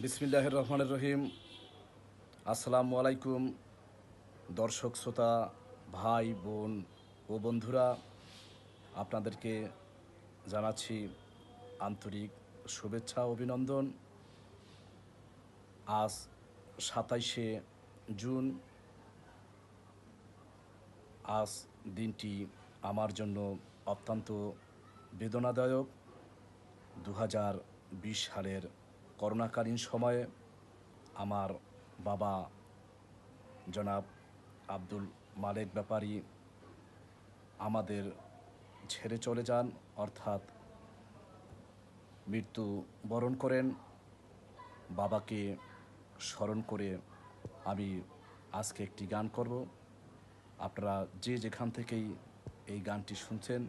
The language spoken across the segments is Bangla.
বিসমিল্লাহ রহমানের রহিম। আসসালামু আলাইকুম, দর্শক, শ্রোতা, ভাই, বোন ও বন্ধুরা। আপনাদেরকে জানাচ্ছি আন্তরিক শুভেচ্ছা, অভিনন্দন। আজ সাতাইশে জুন। আজ দিনটি আমার জন্য অত্যন্ত বেদনাদায়ক। দু হাজার বিশ সালের করোনাকালীন সময়ে আমার বাবা জনাব আব্দুল মালেক ব্যাপারী আমাদের ছেড়ে চলে যান, অর্থাৎ মৃত্যু বরণ করেন। বাবাকে স্মরণ করে আমি আজকে একটি গান করব। আপনারা যে যেখান থেকেই এই গানটি শুনছেন,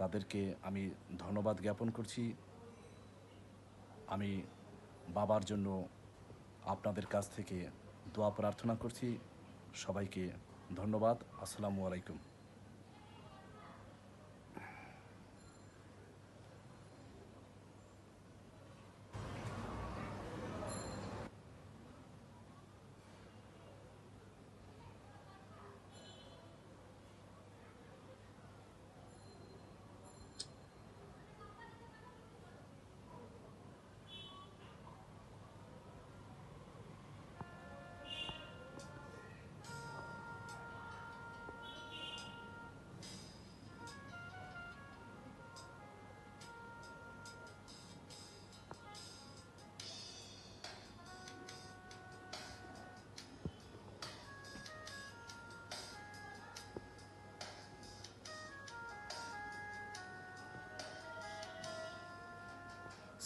তাদেরকে আমি ধন্যবাদ জ্ঞাপন করছি। আমি বাবার জন্য আপনাদের কাছ থেকে দোয়া প্রার্থনা করছি। সবাইকে ধন্যবাদ। আসসালামু আলাইকুম।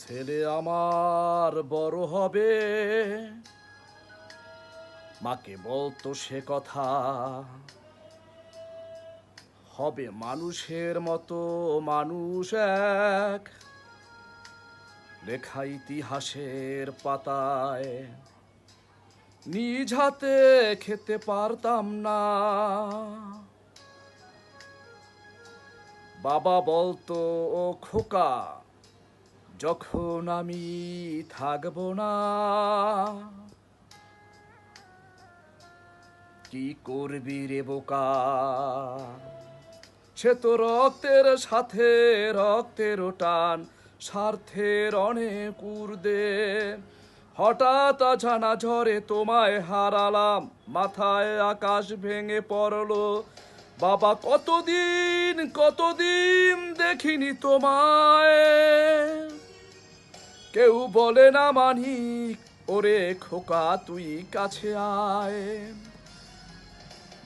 ছেলে আমার বড় হবে। মাকে বলতো সে কথা। হবে মানুষের মতো মানুষ এক। লেখা ইতিহাসের পাতায় নিজ হাতে খেতে পারতাম না। বাবা বলতো, ও খোকা যখন আমি থাকব না, কি করবি রে বোকা? সে তো রক্তের সাথে রক্তের টান, স্বার্থের অনেক উর্দে হঠাৎ জানা ঝরে তোমায় হারালাম, মাথায় আকাশ ভেঙে পড়ল। বাবা, কতদিন কতদিন দেখিনি তোমায়? কেউ বলে না মানিক, ওরে খোকা তুই কাছে আয়।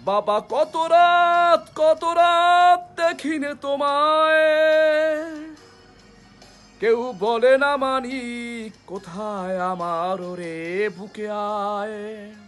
বাবা, কত রাত কত রাত দেখিনে তোমায়। কেউ বলে না মানিক, কোথায় আমার ওরে বুকে আয়।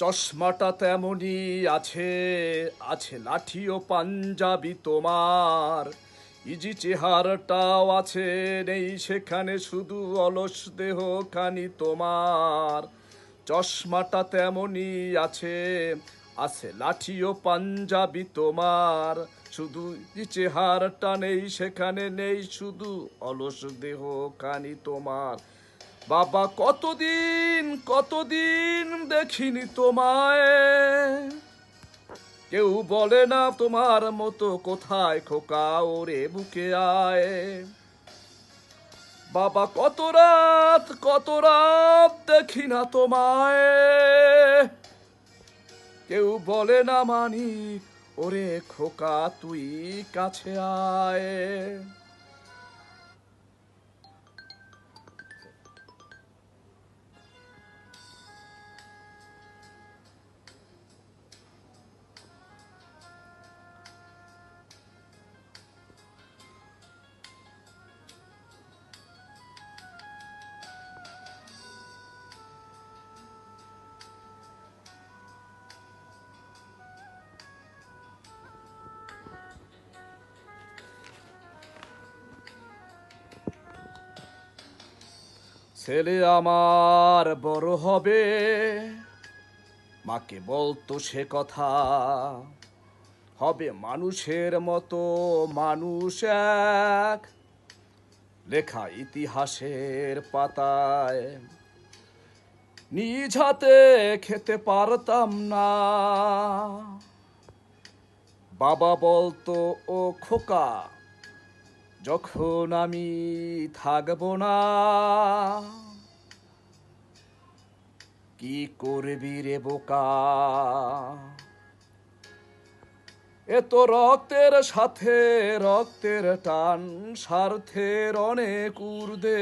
চশমাটা তেমনই আছে আছে লাঠি ও পাঞ্জাবি তোমার। ইজি চেহারটাও আছে, নেই সেখানে শুধু অলস দেহ খানি তোমার। চশমাটা তেমনই আছে আছে লাঠি ও পাঞ্জাবি তোমার। শুধু চেহারাটা নেই, সেখানে নেই শুধু অলস দেহ খানি তোমার। বাবা, কতদিন কতদিন দেখিনি তোমায়। কেউ বলে না তোমার মতো কোথায় খোকা ওরে বুকে আয়। বাবা, কত রাত কত রাত দেখি না তোমায়। কেউ বলে না মানি, ওরে খোকা, তুই কাছে আয়। ছেলে আমার বড় হবে। মাকে বলতো সে কথা, হবে মানুষের মতো মানুষ এক। লেখা ইতিহাসের পাতায়, নিজ হাতে খেতে পারতাম না। বাবা বলতো, ও খোকা যখন আমি থাকব না, কি করবি রে বোকা? এ তো রক্তের সাথে রক্তের টান, স্বার্থের অনেক ঊর্ধ্বে।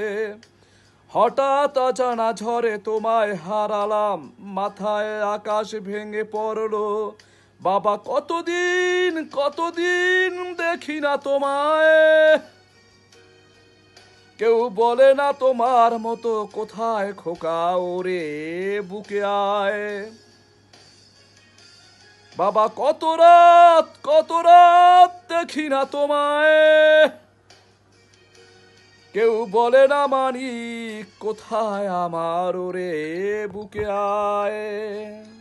হঠাৎ অজানা ঝড়ে তোমায় হারালাম, মাথায় আকাশ ভেঙে পড়ল। বাবা, কতদিন কতদিন দেখি না তোমায়। কেউ বলে না তোমার মতো কোথায় খোকা ওরে বুকে আয়। বাবা, কত রাত কত রাত দেখি না তোমায়। কেউ বলে না মানি কোথায় আমার ওরে বুকে আয়।